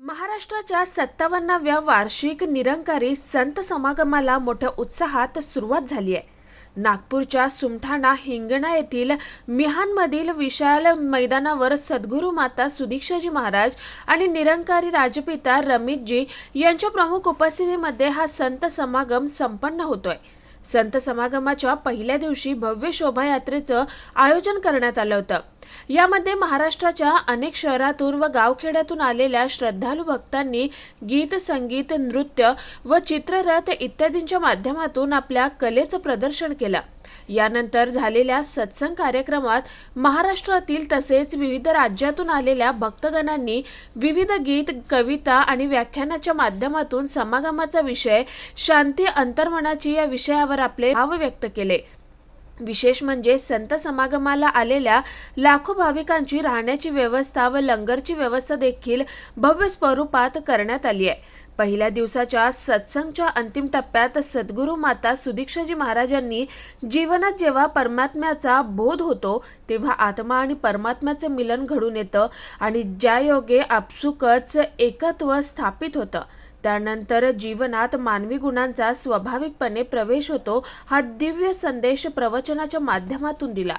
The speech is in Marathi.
महाराष्ट्राच्या सत्तावन्नाव्या वार्षिक निरंकारी संत समागमाला मोठ्या उत्साहात सुरुवात झाली आहे. नागपूरच्या सुमठाणा हिंगणा येथील मिहानमधील विशाल मैदानावर सद्गुरू माता सुदीक्षाजी महाराज आणि निरंकारी राजपिता रमितजी यांच्या प्रमुख उपस्थितीमध्ये हा संत समागम संपन्न होतोय. संत समागमाच्या पहिल्या दिवशी भव्य शोभायात्रेचं आयोजन करण्यात आलं होतं. यामध्ये महाराष्ट्राच्या अनेक शहरातून व गावखेड्यातून आलेल्या श्रद्धाळू भक्तांनी गीत संगीत नृत्य व चित्ररथ इत्यादींच्या माध्यमातून आपल्या कलेचं प्रदर्शन केलं. यानंतर झालेल्या सत्संग कार्यक्रमात महाराष्ट्रातील तसेच विविध राज्यातून आलेल्या भक्तगणांनी विविध गीत कविता आणि व्याख्यानाच्या माध्यमातून समागमाचा विषय शांती अंतर्मनाची या विषयावर आपले भाव व्यक्त केले. विशेष म्हणजे संत समागमाला आलेल्या लाखो भाविकांची राहण्याची व्यवस्था व लंगरची व्यवस्था देखील भव्य स्वरूपात करण्यात आली आहे. पहिल्या दिवसाच्या सत्संगच्या अंतिम टप्प्यात सद्गुरू माता सुदीक्षाजी महाराजांनी जीवनात जेव्हा परमात्म्याचा बोध होतो तेव्हा आत्मा आणि परमात्म्याचं मिलन घडून येतं आणि ज्या योगे आपसुकच एकत्व स्थापित होतं. त्यानंतर जीवनात मानवी गुणांचा स्वाभाविकपणे प्रवेश होतो हा दिव्य संदेश प्रवचनाच्या माध्यमातून दिला.